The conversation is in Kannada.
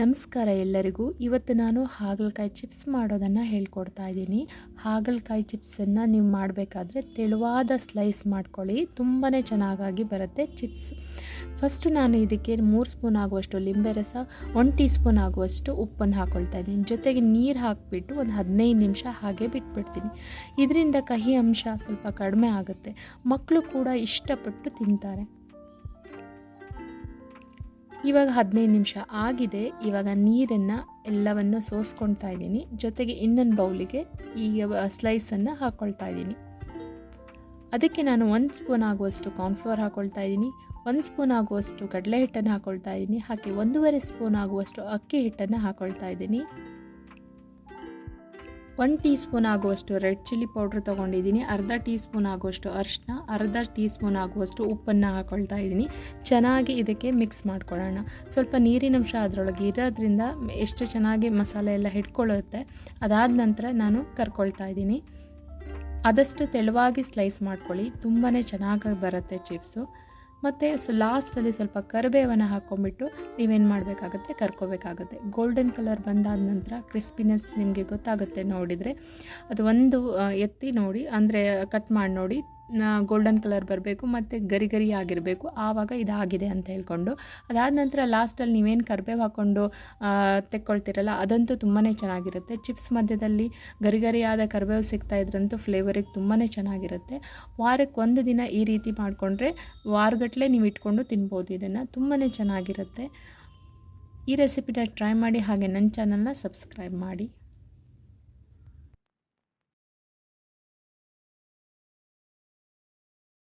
ನಮಸ್ಕಾರ ಎಲ್ಲರಿಗೂ. ಇವತ್ತು ನಾನು ಹಾಗಲಕಾಯಿ ಚಿಪ್ಸ್ ಮಾಡೋದನ್ನು ಹೇಳ್ಕೊಡ್ತಾ ಇದ್ದೀನಿ. ಹಾಗಲಕಾಯಿ ಚಿಪ್ಸನ್ನು ನೀವು ಮಾಡಬೇಕಾದ್ರೆ ತೆಳುವಾದ ಸ್ಲೈಸ್ ಮಾಡ್ಕೊಳ್ಳಿ. ತುಂಬಾ ಚೆನ್ನಾಗಾಗಿ ಬರುತ್ತೆ ಚಿಪ್ಸ್. ಫಸ್ಟು ನಾನು ಇದಕ್ಕೆ ಮೂರು ಸ್ಪೂನ್ ಆಗುವಷ್ಟು ಲಿಂಬೆ ರಸ ಒಂದು ಟೀ ಸ್ಪೂನ್ ಆಗುವಷ್ಟು ಉಪ್ಪನ್ನು ಹಾಕ್ಕೊಳ್ತಾ ಇದ್ದೀನಿ. ಜೊತೆಗೆ ನೀರು ಹಾಕಿಬಿಟ್ಟು ಒಂದು ಹದಿನೈದು ನಿಮಿಷ ಹಾಗೆ ಬಿಟ್ಬಿಡ್ತೀನಿ. ಇದರಿಂದ ಕಹಿ ಅಂಶ ಸ್ವಲ್ಪ ಕಡಿಮೆ ಆಗುತ್ತೆ. ಮಕ್ಕಳು ಕೂಡ ಇಷ್ಟಪಟ್ಟು ತಿಂತಾರೆ. ಇವಾಗ ಹದಿನೈದು ನಿಮಿಷ ಆಗಿದೆ. ಇವಾಗ ನೀರನ್ನು ಎಲ್ಲವನ್ನು ಸೋಸ್ಕೊಳ್ತಾ ಇದ್ದೀನಿ. ಜೊತೆಗೆ ಇನ್ನೊಂದು ಬೌಲಿಗೆ ಈಗ ಸ್ಲೈಸನ್ನು ಹಾಕ್ಕೊಳ್ತಾ ಇದ್ದೀನಿ. ಅದಕ್ಕೆ ನಾನು ಒಂದು ಸ್ಪೂನ್ ಆಗುವಷ್ಟು ಕಾರ್ನ್ಫ್ಲೋರ್ ಹಾಕ್ಕೊಳ್ತಾ ಇದ್ದೀನಿ. ಒಂದು ಸ್ಪೂನ್ ಆಗುವಷ್ಟು ಕಡಲೆ ಹಿಟ್ಟನ್ನು ಹಾಕ್ಕೊಳ್ತಾ ಇದ್ದೀನಿ. ಹಾಗೆ ಒಂದೂವರೆ ಸ್ಪೂನ್ ಆಗುವಷ್ಟು ಅಕ್ಕಿ ಹಿಟ್ಟನ್ನು ಹಾಕ್ಕೊಳ್ತಾ ಇದ್ದೀನಿ. ಒನ್ ಟೀ ಸ್ಪೂನ್ ಆಗುವಷ್ಟು ರೆಡ್ ಚಿಲ್ಲಿ ಪೌಡ್ರ್ ತೊಗೊಂಡಿದ್ದೀನಿ, ಅರ್ಧ ಟೀ ಸ್ಪೂನ್ ಆಗುವಷ್ಟು ಅರಿಶಿನ ಅರ್ಧ ಟೀ ಸ್ಪೂನ್ ಆಗುವಷ್ಟು ಉಪ್ಪನ್ನು ಹಾಕ್ಕೊಳ್ತಾ ಇದ್ದೀನಿ. ಚೆನ್ನಾಗಿ ಇದಕ್ಕೆ ಮಿಕ್ಸ್ ಮಾಡ್ಕೊಳ್ಳೋಣ. ಸ್ವಲ್ಪ ನೀರಿನಂಶ ಅದರೊಳಗೆ ಇರೋದ್ರಿಂದ ಎಷ್ಟು ಚೆನ್ನಾಗಿ ಮಸಾಲೆ ಎಲ್ಲ ಹಿಡ್ಕೊಳ್ಳುತ್ತೆ, ಅದಾದ ನಂತರ ನಾನು ಕರ್ಕೊಳ್ತಾ ಇದ್ದೀನಿ. ಆದಷ್ಟು ತೆಳುವಾಗಿ ಸ್ಲೈಸ್ ಮಾಡ್ಕೊಳ್ಳಿ ತುಂಬಾ ಚೆನ್ನಾಗಿ ಬರುತ್ತೆ ಚಿಪ್ಸು ಮತ್ತು ಸೊ ಲಾಸ್ಟಲ್ಲಿ ಸ್ವಲ್ಪ ಕರಿಬೇವನ್ನು ಹಾಕ್ಕೊಂಬಿಟ್ಟು ನೀವೇನು ಮಾಡಬೇಕಾಗತ್ತೆ ಕರ್ಕೋಬೇಕಾಗುತ್ತೆ. ಗೋಲ್ಡನ್ ಕಲರ್ ಬಂದಾದ ನಂತರ ಕ್ರಿಸ್ಪಿನೆಸ್ ನಿಮಗೆ ಗೊತ್ತಾಗುತ್ತೆ ನೋಡಿದರೆ. ಅದು ಒಂದು ಎತ್ತಿ ನೋಡಿ, ಅಂದರೆ ಕಟ್ ಮಾಡಿ ನೋಡಿ ಗೋಲ್ಡನ್ ಕಲರ್ ಬರಬೇಕು ಮತ್ತು ಗರಿ ಗರಿ ಆಗಿರಬೇಕು. ಆವಾಗ ಇದಾಗಿದೆ ಅಂತ ಹೇಳ್ಕೊಂಡು. ಅದಾದ ನಂತರ ಲಾಸ್ಟಲ್ಲಿ ನೀವೇನು ಕರ್ಬೇವು ಹಾಕ್ಕೊಂಡು ತೆಕ್ಕೊಳ್ತಿರಲ್ಲ, ಅದಂತೂ ತುಂಬಾ ಚೆನ್ನಾಗಿರುತ್ತೆ. ಚಿಪ್ಸ್ ಮಧ್ಯದಲ್ಲಿ ಗರಿ ಗರಿಯಾದ ಕರ್ಬೇವು ಸಿಗ್ತಾ ಇದ್ರಂತೂ ಫ್ಲೇವರಿಗೆ ತುಂಬಾ ಚೆನ್ನಾಗಿರುತ್ತೆ. ವಾರಕ್ಕೆ ಒಂದು ದಿನ ಈ ರೀತಿ ಮಾಡಿಕೊಂಡ್ರೆ ವಾರಗಟ್ಟಲೆ ನೀವು ಇಟ್ಕೊಂಡು ತಿನ್ಬೋದು. ಇದನ್ನು ತುಂಬಾ ಚೆನ್ನಾಗಿರುತ್ತೆ. ಈ ರೆಸಿಪಿನ ಟ್ರೈ ಮಾಡಿ ಹಾಗೆ ನನ್ನ ಚಾನಲ್ನ ಸಬ್ಸ್ಕ್ರೈಬ್ ಮಾಡಿ.